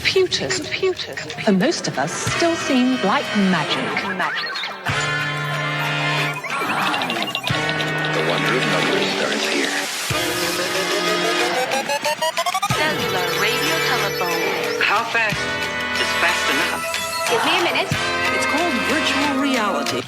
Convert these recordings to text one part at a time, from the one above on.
computers, computers, for most of us still seem like magic. Magic. The wonder of numbers starts here. Cellular radio telephone. How fast is fast enough? Give me a minute. It's called virtual reality.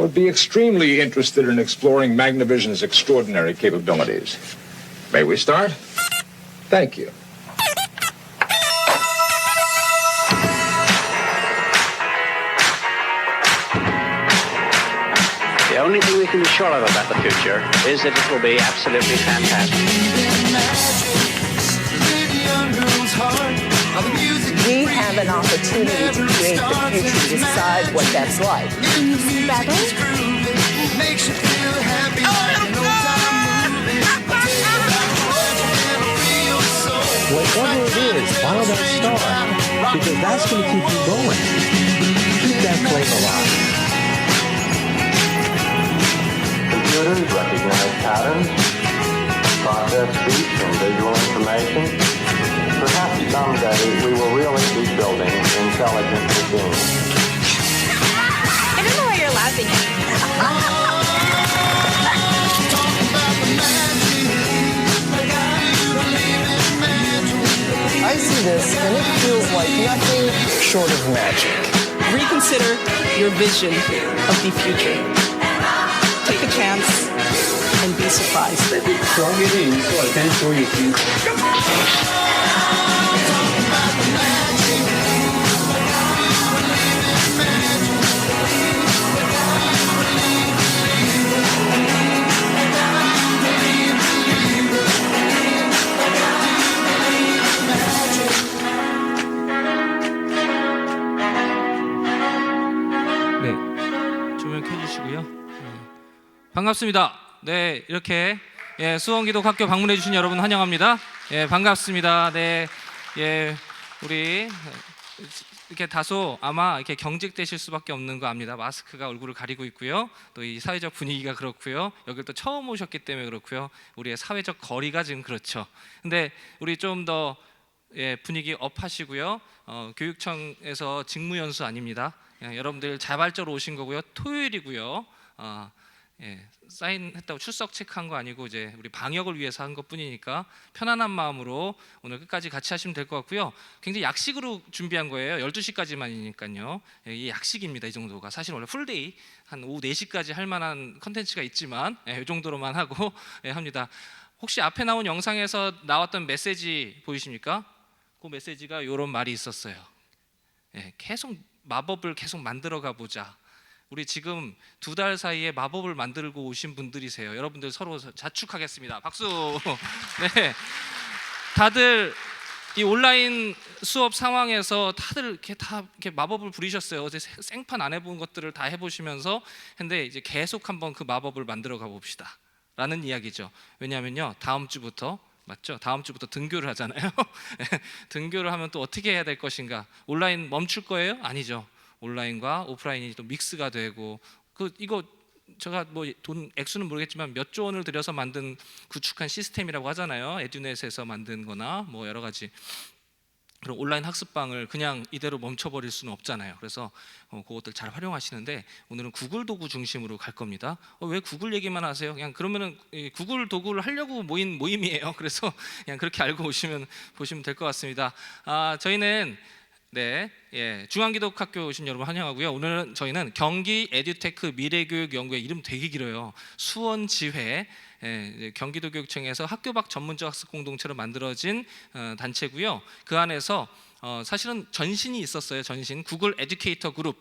I would be extremely interested in exploring Magnavision's extraordinary capabilities. May we start? Thank you. The only thing we can be sure of about the future is that it will be absolutely fantastic. We have an opportunity to create the future, decide what that's like. Whatever it is, follow that star because that's going to keep you going. Keep that flame alive. Computers recognize patterns, process speech and visual information. Perhaps someday we will really be building intelligent machines. I don't know why you're laughing at. I see this and it feels like nothing short of magic. Reconsider your vision of the future. Take a chance and be surprised. 네. 조명 켜주시고요. 네. 반갑습니다. 네, 이렇게 예, 수원기독학교 방문해 주신 여러분 환영합니다. 예, 반갑습니다. 네, 예, 우리 이렇게 다소 아마 이렇게 경직되실 수밖에 없는 거 압니다. 마스크가 얼굴을 가리고 있고요. 또 이 사회적 분위기가 그렇고요. 여기를 또 처음 오셨기 때문에 그렇고요. 우리의 사회적 거리가 지금 그렇죠. 근데 우리 좀더 예, 분위기 업하시고요. 어, 교육청에서 직무 연수 아닙니다. 예, 여러분들 자발적으로 오신 거고요. 토요일이고요. 어, 예, 사인했다고 출석 체크한 거 아니고 이제 우리 방역을 위해서 한 것뿐이니까 편안한 마음으로 오늘 끝까지 같이 하시면 될 것 같고요. 굉장히 약식으로 준비한 거예요. 12시까지만이니까요. 예, 이 약식입니다. 이 정도가 사실 원래 풀데이 한 오후 4시까지 할 만한 컨텐츠가 있지만 예, 이 정도로만 하고 예, 합니다. 혹시 앞에 나온 영상에서 나왔던 메시지 보이십니까? 그 메시지가 이런 말이 있었어요. 예, 계속 마법을 계속 만들어 가 보자. 우리 지금 두 달 사이에 마법을 만들고 오신 분들이세요. 여러분들 서로 자축하겠습니다. 박수. 네. 다들 이 온라인 수업 상황에서 다들 이렇게 다 이렇게 마법을 부리셨어요. 어제 생- 생판 안 해본 것들을 다 해보시면서 근데 이제 계속 한번 그 마법을 만들어 가 봅시다. 라는 이야기죠. 왜냐하면요 다음 주부터 맞죠? 다음 주부터 등교를 하잖아요. 등교를 하면 또 어떻게 해야 될 것인가? 온라인 멈출 거예요? 아니죠. 온라인과 오프라인이 또 믹스가 되고 그 이거 제가 뭐 돈 액수는 모르겠지만 몇 조 원을 들여서 만든 구축한 시스템이라고 하잖아요. 에듀넷에서 만든거나 뭐 여러 가지 그런 온라인 학습방을 그냥 이대로 멈춰버릴 수는 없잖아요. 그래서 어, 그것들 잘 활용하시는데 오늘은 구글 도구 중심으로 갈 겁니다. 어, 왜 구글 얘기만 하세요? 그냥 그러면은 이 구글 도구를 하려고 모인 모임이에요. 그래서 그냥 그렇게 알고 오시면 보시면 될 것 같습니다. 아, 저희는 네, 예, 중앙기독학교 오신 여러분 환영하고요. 오늘은 저희는 경기 에듀테크 미래교육 연구회 이름 되게 길어요. 수원지회 예, 경기도교육청에서 학교 밖 전문적 학습 공동체로 만들어진 어, 단체고요. 그 안에서 어, 사실은 전신이 있었어요. 전신 구글 에듀케이터 그룹.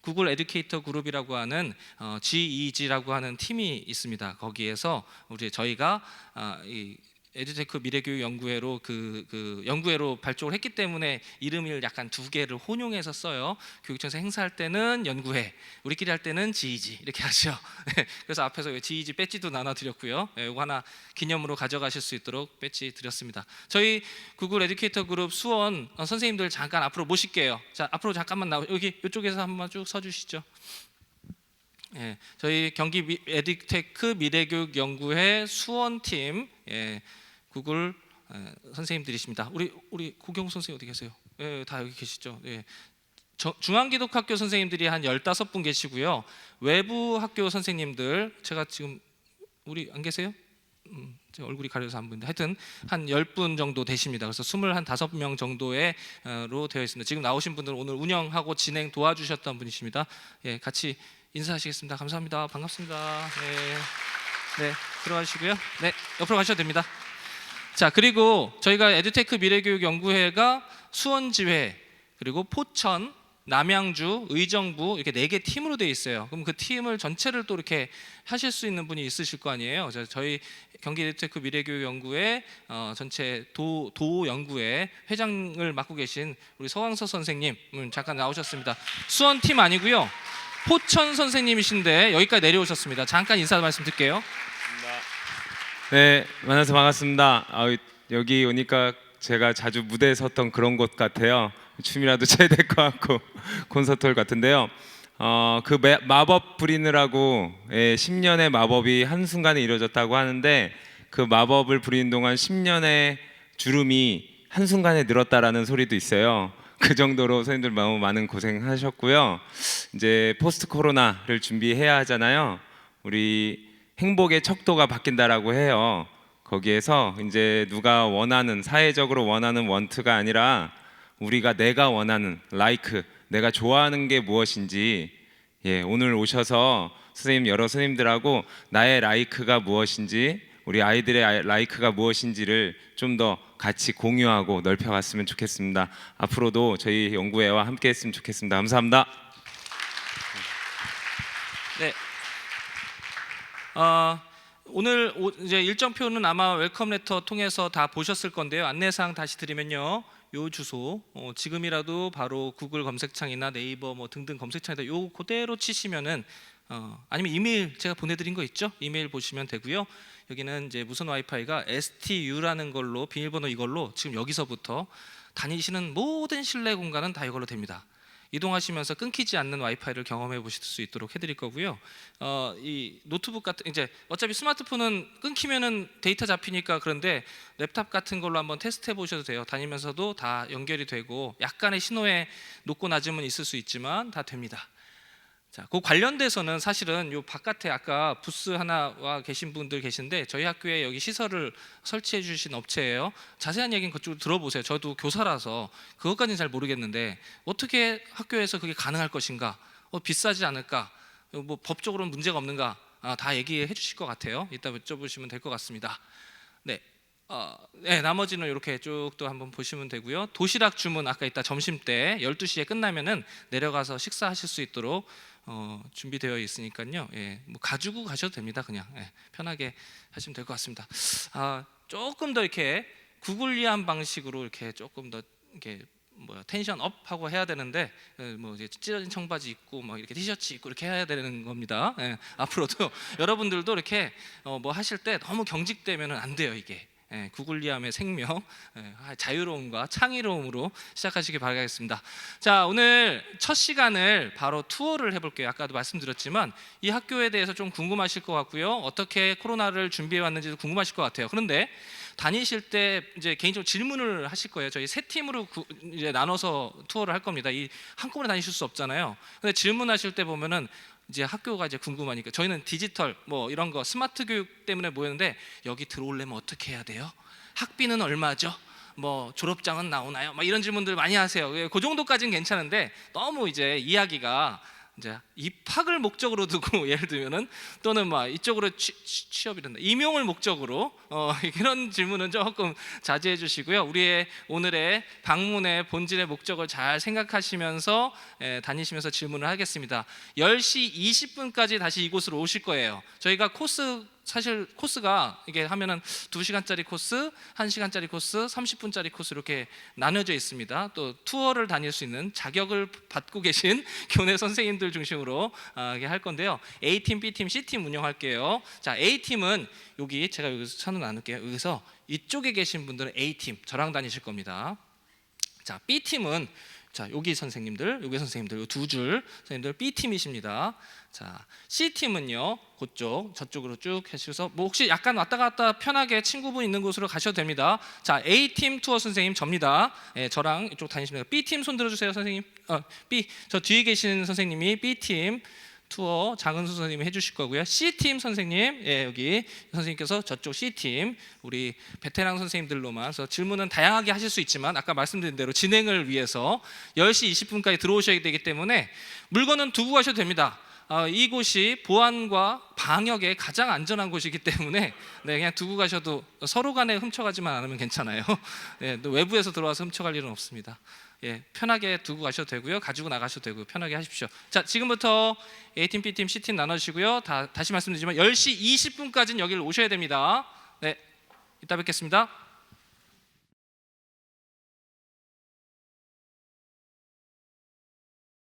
구글 에듀케이터 그룹이라고 하는 어, GEG라고 하는 팀이 있습니다. 거기에서 우리 저희가 아, 이 에듀테크 미래교육 연구회로 그, 그 연구회로 발족을 했기 때문에 이름을 약간 두 개를 혼용해서 써요. 교육청에서 행사할 때는 연구회, 우리끼리 할 때는 지이지 이렇게 하죠. 네, 그래서 앞에서 지이지 배지도 나눠드렸고요. 예, 이거 하나 기념으로 가져가실 수 있도록 배지 드렸습니다. 저희 구글 에듀케이터 그룹 수원 어, 선생님들 잠깐 앞으로 모실게요. 자 앞으로 잠깐만 나오 여기 이쪽에서 한번 쭉 서주시죠. 예, 저희 경기 미, 에듀테크 미래교육 연구회 수원팀 예, 구글 예, 선생님들이십니다. 우리 우리 고경 선생님 어디 계세요? 예, 다 여기 계시죠? 예. 저- 중앙기독학교 선생님들이 한 15분 계시고요. 외부 학교 선생님들 제가 지금 우리 안 계세요? 음, 제 얼굴이 가려서 안 보이는데 하여튼 한 10분 정도 되십니다. 그래서 25명 정도로 되어 있습니다. 지금 나오신 분들은 오늘 운영하고 진행 도와주셨던 분이십니다. 예, 같이 인사하시겠습니다. 감사합니다. 반갑습니다. 네, 네 들어가시고요. 네, 옆으로 가셔도 됩니다. 자 그리고 저희가 에듀테크 미래교육 연구회가 수원 지회 그리고 포천 남양주 의정부 이렇게 네 개 팀으로 되어 있어요. 그럼 그 팀을 전체를 또 이렇게 하실 수 있는 분이 있으실 거 아니에요. 그래서 저희 경기 에듀테크 미래교육 연구회 어, 전체 도, 도 연구회 회장을 맡고 계신 우리 서광서 선생님 음, 잠깐 나오셨습니다. 수원 팀 아니고요. 포천 선생님이신데 여기까지 내려오셨습니다. 잠깐 인사 말씀 드릴게요. 네, 만나서 반갑습니다. 아, 여기 오니까 제가 자주 무대에 섰던 그런 곳 같아요. 춤이라도 춰야 될 것 같고 콘서트홀 같은데요. 어, 그 매- 마법 부리느라고 예, 10년의 마법이 한 순간에 이루어졌다고 하는데 그 마법을 부리는 동안 10년의 주름이 한 순간에 늘었다라는 소리도 있어요. 그 정도로 선생님들 너무 많은 고생하셨고요. 이제 포스트 코로나를 준비해야 하잖아요. 우리 행복의 척도가 바뀐다라고 해요. 거기에서 이제 누가 원하는 사회적으로 원하는 원트가 아니라 우리가 내가 원하는 라이크, 내가 좋아하는 게 무엇인지 예, 오늘 오셔서 선생님 여러 선생님들하고 나의 라이크가 무엇인지 우리 아이들의 아이- 라이크가 무엇인지를 좀 더 같이 공유하고 넓혀갔으면 좋겠습니다. 앞으로도 저희 연구회와 함께했으면 좋겠습니다. 감사합니다. 어, 오늘 오- 이제 일정표는 아마 웰컴 레터 통해서 다 보셨을 건데요. 안내사항 다시 드리면요. 요 주소 어, 지금이라도 바로 구글 검색창이나 네이버 뭐 등등 검색창에다 요 그대로 치시면은 어, 아니면 이메일 제가 보내드린 거 있죠? 이메일 보시면 되고요. 여기는 이제 무선 와이파이가 STU라는 걸로 비밀번호 이걸로 지금 여기서부터 다니시는 모든 실내 공간은 다 이걸로 됩니다. 이동하시면서 끊기지 않는 와이파이를 경험해 보실 수 있도록 해드릴 거고요. 어, 이 노트북 같은 이제 어차피 스마트폰은 끊기면은 데이터 잡히니까 그런데 랩탑 같은 걸로 한번 테스트해 보셔도 돼요. 다니면서도 다 연결이 되고 약간의 신호에 높고 낮음은 있을 수 있지만 다 됩니다. 자, 그 관련돼서는 사실은 요 바깥에 아까 부스 하나와 계신 분들 계신데 저희 학교에 여기 시설을 설치해 주신 업체예요. 자세한 얘기는 그쪽으로 들어보세요. 저도 교사라서 그것까지는 잘 모르겠는데 어떻게 학교에서 그게 가능할 것인가? 어, 비싸지 않을까? 어, 뭐 법적으로는 문제가 없는가? 아, 다 얘기해 주실 것 같아요. 이따 여쭤보시면 될 것 같습니다. 네. 어, 네, 나머지는 이렇게 쭉 또 한번 보시면 되고요. 도시락 주문 아까 이따 점심 때 12시에 끝나면은 내려가서 식사하실 수 있도록 어, 준비되어 있으니까요. 예, 뭐 가지고 가셔도 됩니다. 그냥 예, 편하게 하시면 될 것 같습니다. 아, 조금 더 이렇게 구글리한 방식으로 이렇게 조금 더 이렇게 뭐 텐션 업하고 해야 되는데 예, 뭐 이제 찢어진 청바지 입고 막 이렇게 티셔츠 입고 이렇게 해야 되는 겁니다. 예, 앞으로도 여러분들도 이렇게 어, 뭐 하실 때 너무 경직되면은 안 돼요 이게. 예, 구글리함의 생명, 예, 자유로움과 창의로움으로 시작하시길 바라겠습니다. 자, 오늘 첫 시간을 바로 투어를 해볼게요. 아까도 말씀드렸지만 이 학교에 대해서 좀 궁금하실 것 같고요. 어떻게 코로나를 준비해 왔는지도 궁금하실 것 같아요. 그런데 다니실 때 이제 개인적으로 질문을 하실 거예요. 저희 세 팀으로 구- 이제 나눠서 투어를 할 겁니다. 이 한꺼번에 다니실 수 없잖아요. 근데 질문하실 때 보면은 이제 학교가 이제 궁금하니까 저희는 디지털 뭐 이런 거 스마트 교육 때문에 모였는데 여기 들어오려면 어떻게 해야 돼요? 학비는 얼마죠? 뭐 졸업장은 나오나요? 막 이런 질문들 많이 하세요. 예, 그 정도까지는 괜찮은데 너무 이제 이야기가 이제 입학을 목적으로 두고 예를 들면은 또는 막 이쪽으로 취, 취- 취업이란다 임용을 목적으로 어, 이런 질문은 조금 자제해 주시고요. 우리의 오늘의 방문의 본질의 목적을 잘 생각하시면서 예, 다니시면서 질문을 하겠습니다. 10시 20분까지 다시 이곳으로 오실 거예요. 저희가 코스 사실 코스가 이게 하면은 2시간짜리 코스, 1시간짜리 코스, 30분짜리 코스 이렇게 나눠져 있습니다. 또 투어를 다닐 수 있는 자격을 받고 계신 교내 선생님들 중심으로 아, 이게 할 건데요. A팀, B팀, C팀 운영할게요. 자, A팀은 여기 제가 여기서 천을 나눌게요. 여기서 이쪽에 계신 분들은 A팀 저랑 다니실 겁니다. 자, B팀은 자, 여기 선생님들, 여기 선생님들 두 줄 선생님들 B팀이십니다. 자, C팀은요. 그쪽 저쪽으로 쭉 하셔서 뭐 혹시 약간 왔다 갔다 편하게 친구분 있는 곳으로 가셔도 됩니다. 자, A팀 투어 선생님 접니다. 예, 저랑 이쪽 다니십니다. B팀 손 들어 주세요, 선생님. 어, B 저 뒤에 계시는 선생님이 B팀 투어 장은수 선생님이 해주실 거고요. C팀 선생님, 예, 여기 선생님께서 저쪽 C팀 우리 베테랑 선생님들로만 그래서 질문은 다양하게 하실 수 있지만 아까 말씀드린 대로 진행을 위해서 10시 20분까지 들어오셔야 되기 때문에 물건은 두고 가셔도 됩니다. 어, 이곳이 보안과 방역에 가장 안전한 곳이기 때문에 네, 그냥 두고 가셔도 서로 간에 훔쳐가지만 않으면 괜찮아요. 네, 또 외부에서 들어와서 훔쳐갈 일은 없습니다. 예, 편하게 두고 가셔도 되고요. 가지고 나가셔도 되고요. 편하게 하십시오. 자, 지금부터 A팀, B팀, C팀 나눠주시고요. 다, 다시 말씀드리지만 10시 20분까지는 여기를 오셔야 됩니다. 네, 이따 뵙겠습니다.